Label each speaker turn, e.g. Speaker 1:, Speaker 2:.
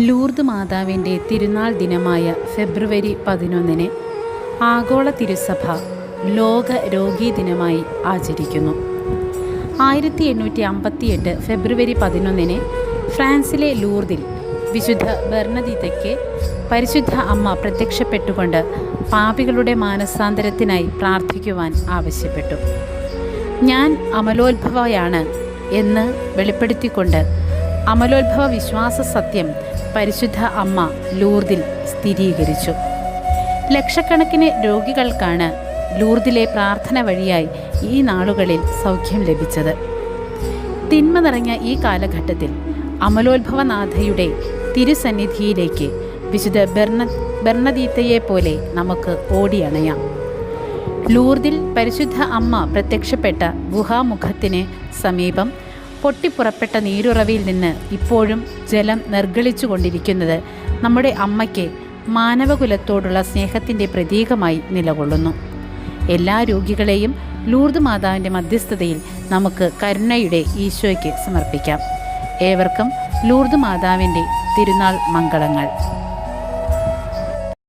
Speaker 1: Lourdes മാതാവിന്റെ തിരുനാൾ ദിനമായ ഫെബ്രുവരി പതിനൊന്നിന് ആഗോള തിരുസഭ ലോക രോഗീ ദിനമായി ആചരിക്കുന്നു. ആയിരത്തി എണ്ണൂറ്റി അമ്പത്തിയെട്ട് ഫെബ്രുവരി പതിനൊന്നിന് ഫ്രാൻസിലെ ലൂർദിൽ വിശുദ്ധ ഭരണതീതയ്ക്ക് പരിശുദ്ധ അമ്മ പ്രത്യക്ഷപ്പെട്ടുകൊണ്ട് പാപികളുടെ മാനസാന്തരത്തിനായി പ്രാർത്ഥിക്കുവാൻ ആവശ്യപ്പെട്ടു. ഞാൻ അമലോത്ഭവയാണ് എന്ന് വെളിപ്പെടുത്തിക്കൊണ്ട് അമലോത്ഭവ വിശ്വാസ സത്യം പരിശുദ്ധ അമ്മ ലൂർദിൽ സ്ഥിരീകരിച്ചു. ലക്ഷക്കണക്കിന് രോഗികൾക്കാണ് ലൂർദിലെ പ്രാർത്ഥന വഴിയായി ഈ നാളുകളിൽ സൗഖ്യം ലഭിച്ചത്. തിന്മ നിറഞ്ഞ ഈ കാലഘട്ടത്തിൽ അമലോത്ഭവനാഥയുടെ തിരുസന്നിധിയിലേക്ക് വിശുദ്ധ ബെർണ ബെർണദീത്തയെ പോലെ നമുക്ക് ഓടിയണയാം. ലൂർദിൽ പരിശുദ്ധ അമ്മ പ്രത്യക്ഷപ്പെട്ട ഗുഹാമുഖത്തിന് സമീപം പൊട്ടിപ്പുറപ്പെട്ട നീരുറവിയിൽ നിന്ന് ഇപ്പോഴും ജലം നിർഗളിച്ചു കൊണ്ടിരിക്കുന്നത് നമ്മുടെ അമ്മയ്ക്ക് മാനവകുലത്തോടുള്ള സ്നേഹത്തിന്റെ പ്രതീകമായി നിലകൊള്ളുന്നു. എല്ലാ രോഗികളെയും ലൂർദ് മാതാവിന്റെ മധ്യസ്ഥതയിൽ നമുക്ക് കരുണയുടെ ഈശോയ്ക്ക് സമർപ്പിക്കാം. ഏവർക്കും ലൂർദ് മാതാവിന്റെ തിരുനാൾ മംഗളങ്ങൾ.